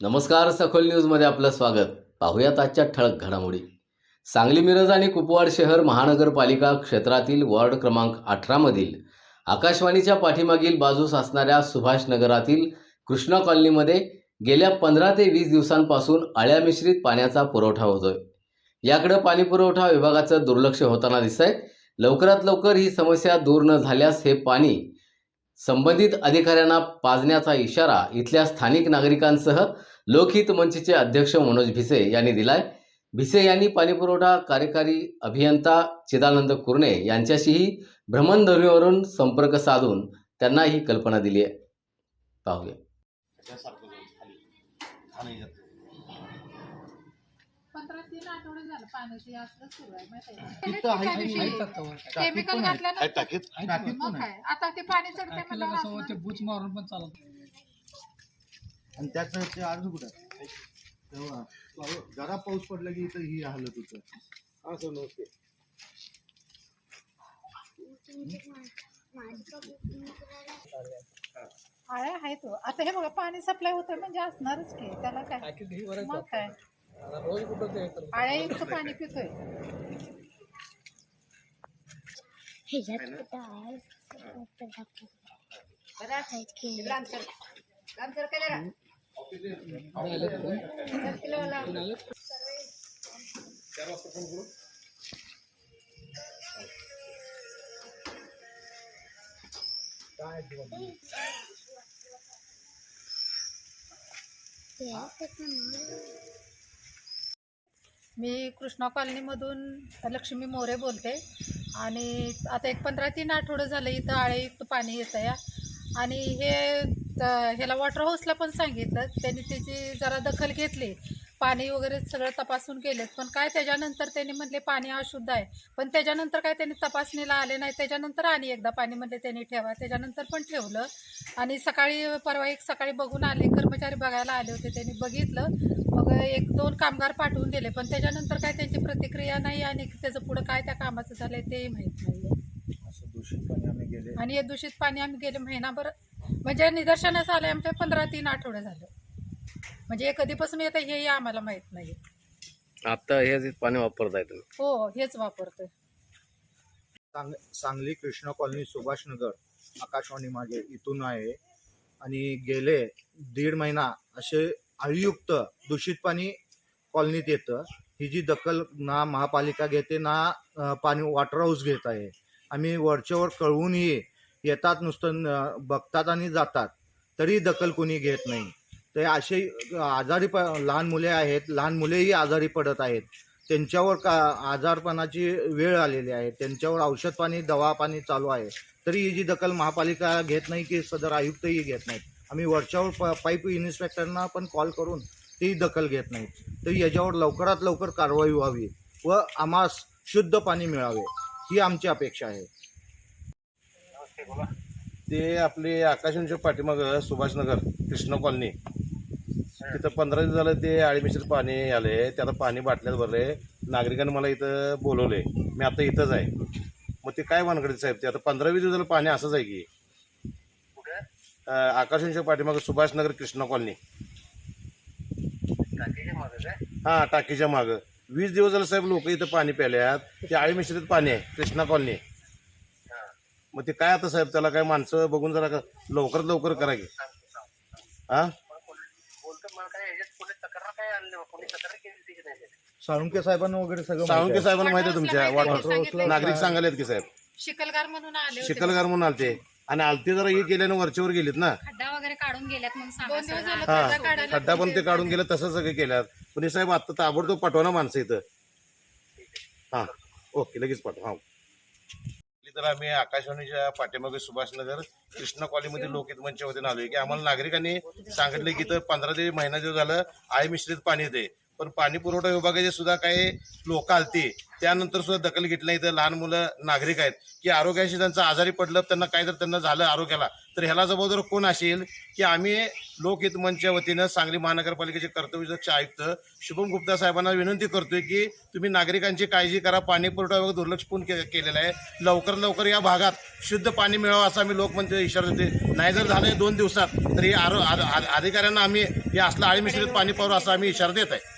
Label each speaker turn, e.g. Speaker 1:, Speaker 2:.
Speaker 1: नमस्कार सखोल न्यूजमध्ये आपलं स्वागत. पाहुयात आजच्या ठळक घडामोडी. सांगली मिरज आणि कुपवाड शहर महानगरपालिका क्षेत्रातील वॉर्ड क्रमांक अठरामधील आकाशवाणीच्या पाठीमागील बाजूस असणाऱ्या सुभाष नगरातील कृष्णा कॉलनीमध्ये गेल्या पंधरा ते वीस दिवसांपासून अळ्या मिश्रित पाण्याचा पुरवठा होतोय. याकडे पाणीपुरवठा विभागाचं दुर्लक्ष होताना दिसतंय. लवकरात लवकर ही समस्या दूर न झाल्यास हे पाणी संबंधित अधिकाऱ्यांना पाजण्याचा इशारा इथल्या स्थानिक नागरिकांसह लोकहित मंचचे अध्यक्ष मनोज भिसे यांनी दिलाय. भिसे यांनी पाणीपुरवठा कार्यकारी अभियंता चिदानंद कुर्णे यांच्याशीही भ्रमणध्वनीवरून संपर्क साधून त्यांना ही कल्पना दिली आहे. पाहूया.
Speaker 2: त्यासारखं जाऊ खाली खाणं येत
Speaker 3: पंधरा तीन आठवडे झालं पाण्याची असलं सुरू आहे माहिती आहे
Speaker 2: तिथं आहे
Speaker 3: त्या
Speaker 2: की?
Speaker 3: दिवशी
Speaker 2: नाही?
Speaker 3: केमिकल घातलं
Speaker 2: काय
Speaker 3: ना
Speaker 2: टाकीत
Speaker 4: टाकीत
Speaker 3: मग
Speaker 4: पण
Speaker 3: काय? आता ते पाणी चढते
Speaker 4: टाकीला कसं ते बुच मारून पण चालत
Speaker 2: आणि त्यात ते अर्ज कुठं? आहे? तेव्हा पाऊ- जरा पाऊस पडला की इथं ही हालत होतं. असं नसते
Speaker 3: आळ्या आहे तो आता हे बघा पाणी सप्लाय होतं म्हणजे असणारच की. त्याला काय?
Speaker 4: टाकीत ही बरं
Speaker 3: मग काय? आळ्यायुक्त पाणी पितोय.
Speaker 5: ह्याच्यात कुठं आहे कुठं टाकलं? आहेत की ते आहे त्याच्यामुळे.
Speaker 3: मी कृष्णा कॉलनीमधून लक्ष्मी मोरे बोलते. आणि आता एक पंधरा तीन आठवडं झालं इथं आळेयुक्त पाणी येतं या आणि हे ह्याला वॉटर हाऊसला पण सांगितलं. त्यांनी त्याची जरा दखल घेतली. पाणी वगैरे सगळं तपासून केलेत पण काय त्याच्यानंतर त्यांनी म्हटले पाणी अशुद्ध आहे. पण त्याच्यानंतर काय त्यांनी तपासणीला आले नाही. त्याच्यानंतर आणि एकदा पाणी म्हणले त्यांनी ठेवा. त्याच्यानंतर पण ठेवलं. आणि सकाळी परवा एक सकाळी बघून आले. कर्मचारी बघायला आले होते. त्यांनी बघितलं. मग एक दोन कामगार पाठवून दिले पण त्याच्यानंतर काय त्यांची प्रतिक्रिया नाही आणि त्याचं पुढं काय त्या कामाचं झालंय तेही माहीत नाही
Speaker 2: असं दूषित पाणी आम्ही गेले.
Speaker 3: आणि हे दूषित पाणी आम्ही गेले महिनाभर म्हणजे निदर्शनास आलं आमच्या पंधरा तीन आठवडे झालं. म्हणजे हे कधीपासून येतं हेही आम्हाला माहीत नाही
Speaker 1: आता हे पाणी वापरताय तुम्ही.
Speaker 3: हो हेच वापरतोय.
Speaker 6: सांग सांगली कृष्ण कॉलनी सुभाषनगर आकाशवाणी मागे इथून आहे. आणि गेले दीड महिना असे आळीयुक्त दूषित पाणी कॉलनीत येतं. ही जी दखल ना महापालिका घेते ना पाणी वॉटर हाऊस घेत आहे. आम्ही वरच्यावर कळवूनही येतात नुसतं बघतात आणि जातात. तरी दखल कोणी घेत नाही. ते असे आजारी प लहान मुले आहेत. लहान मुलेही आजारी पडत आहेत. त्यांच्यावर का आजारपणाची वेळ आलेली आहे. त्यांच्यावर औषध पाणी दवा पाणी चालू आहे. तरी ही जी दखल महापालिका घेत नाही की सदर आयुक्तही घेत नाहीत. आम्ही वरच्यावर प पाईप इन्स्पेक्टरना पण कॉल करून ती दखल घेत नाहीत. तर याच्यावर लवकरात लवकर कारवाई व्हावी व आम्हास शुद्ध पाणी मिळावे ही आमची अपेक्षा आहे.
Speaker 2: ते आपले आकाशांच्या पाठीमाग सुभाषनगर कृष्ण कॉलनी. तिथं पंधरा दिवस झालं ते आळी मिश्रित पाणी आले ते आता पाणी बाटल्यात भरले. नागरिकांनी मला इथं बोलवले. मी आता इथंच आहे. मग ते काय वानकडे साहेब ते आता पंधरा वीस दिवस झालं पाणी असंच आहे की? आकाशांच्या पाठीमाग सुभाषनगर कृष्ण कॉलनी. हा टाकीच्या माग. वीस दिवस झालं साहेब लोक इथं पाणी प्याल्यात ते आळी मिश्रित पाणी आहे कृष्णा कॉलनी. मग ते काय आता साहेब त्याला काय माणसं बघून जरा का- लवकरात लवकर करा की. हा
Speaker 6: साळुंके साहेबांना वगैरे सगळं
Speaker 2: साळुंके. साहेबांना माहिती आहे तुमच्या
Speaker 3: वाटर.
Speaker 2: नागरिक सांगायलेत की साहेब.
Speaker 3: शिकलगार म्हणून आले होते.
Speaker 2: चिखलगार म्हणून आलते. आणि आलते जरा हे केल्यानं वरच्यावर गेलीत ना.
Speaker 7: खड्डा वगैरे काढून गेल्यात म्हणून सांगा
Speaker 3: दोन दिवस
Speaker 7: सर.
Speaker 3: झालं
Speaker 2: हा
Speaker 3: खड्डा काढायला
Speaker 2: खड्डा पण ते काढून गेलं तसं सगळं केल्यात. पण हे साहेब आता ताबडतोब पाठवा ना माणसं इथं. हा ओके लगेच पाठवा हा. तर आम्ही आकाशवाणीच्या पाठीमागे सुभाषनगर कृष्ण कॉलनीमध्ये लोकहित मंच होते आलोय. की आम्हाला नागरिकांनी सांगितले की इथं पंधरा ते महिना जो झालं आय मिश्रित पाणी येते पण पाणी पुरवठा विभागाचे सुद्धा काही लोक आलती. त्यानंतर सुद्धा दखल घेतली नाही. तर लहान मुलं नागरिक आहेत की आरोग्याशी त्यांचं आजारी पडलं त्यांना काय जर त्यांना झालं आरोग्याला तर ह्याला जबाबदार कोण असेल? की आम्ही लोकहित मंचच्या वतीनं सांगली महानगरपालिकेचे कर्तव्यदक्ष आयुक्त शुभम गुप्ता साहेबांना विनंती करतोय की तुम्ही नागरिकांची काळजी करा. पाणी पुरवठा वगैरे दुर्लक्षपूर्ण के केलेला आहे. लवकर लवकर या भागात शुद्ध पाणी मिळावं असा आम्ही लोकमंत्री इशारा देते नाही जर झालं दोन दिवसात तर हे आरो आ- अधिकाऱ्यांना आम्ही हे असलं आळीमिश्रित पाणी पावलं असा आम्ही इशारा देत आहे.